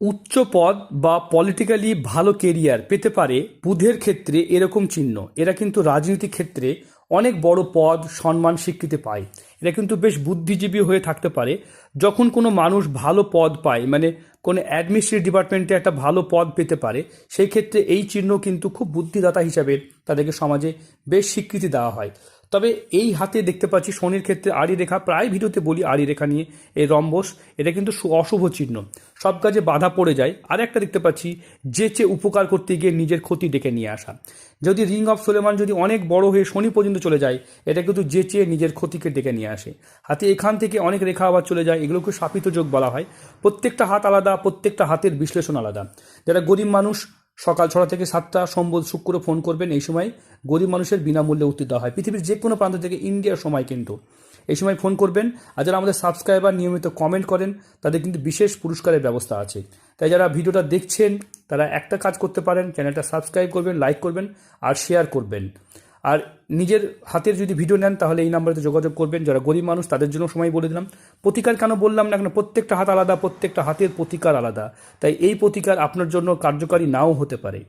উচ্চ পদ বা পলিটিক্যালি ভালো কেরিয়ার পেতে পারে বুধের ক্ষেত্রে এরকম চিহ্ন। এরা কিন্তু রাজনীতিক ক্ষেত্রে অনেক বড় পদ, সম্মান, স্বীকৃতি পায়। এরা কিন্তু বেশ বুদ্ধিজীবী হয়ে থাকতে পারে। যখন কোনো মানুষ ভালো পদ পায় মানে কোনো অ্যাডমিনিস্ট্রেটিভ ডিপার্টমেন্টে একটা ভালো পদ পেতে পারে, সেই ক্ষেত্রে এই চিহ্ন কিন্তু খুব বুদ্ধিদাতা হিসাবে তাদেরকে সমাজে বেশ স্বীকৃতি দেওয়া হয়। তবে এই হাতে দেখতে পাচ্ছি শনির ক্ষেত্রে আড়ি রেখা প্রায় ভিডিওতে বলি আড়ি রেখা নিয়ে এই রম্বস, এটা কিন্তু অশুভ চিহ্ন। সব কাজে বাধা পড়ে যায়। আর একটা দেখতে পাচ্ছি যেচে উপকার করতে গিয়ে নিজের ক্ষতি ডেকে নিয়ে আসা। যদি রিং অফ সোলেমান যদি অনেক বড় হয়ে শনি পর্যন্ত চলে যায়, এটা কিন্তু যেচে নিজের ক্ষতিকে ডেকে নিয়ে আসে। হাতে এখান থেকে অনেক রেখা আবার চলে যায়, এগুলোকে শাপিত যোগ বলা হয়। প্রত্যেকটা হাত আলাদা, প্রত্যেকটা হাতের বিশ্লেষণ আলাদা। যারা গরিব মানুষ সকাল ছটা থেকে সাতটা সম্বল শুক্র ফোন করবেন। এই সময় গরিব মানুষের বিনামূল্যে উত্তর দেওয়া হয়। পৃথিবীর যে কোনো প্রান্ত থেকে ইন্ডিয়ার সময় কিন্তু এই সময় ফোন করবেন আর যারা আমাদের সাবস্ক্রাইবার নিয়মিত কমেন্ট করেন, তাদের কিন্তু বিশেষ পুরস্কারের ব্যবস্থা আছে। তাই যারা ভিডিওটা দেখছেন, তারা একটা কাজ করতে পারেন, চ্যানেলটা সাবস্ক্রাইব করবেন, লাইক করবেন আর শেয়ার করবেন। আর নিজের হাতের যদি ভিডিও নেন, তাহলে এই নাম্বারে যোগাযোগ করবেন। যারা গরিব মানুষ, তাদের জন্য সময় বলে দিলাম। প্রতিকার কেন বললাম না কেন? প্রত্যেকটা হাত আলাদা, প্রত্যেকটা হাতের প্রতিকার আলাদা। তাই এই প্রতিকার আপনার জন্য কার্যকারী নাও হতে পারে।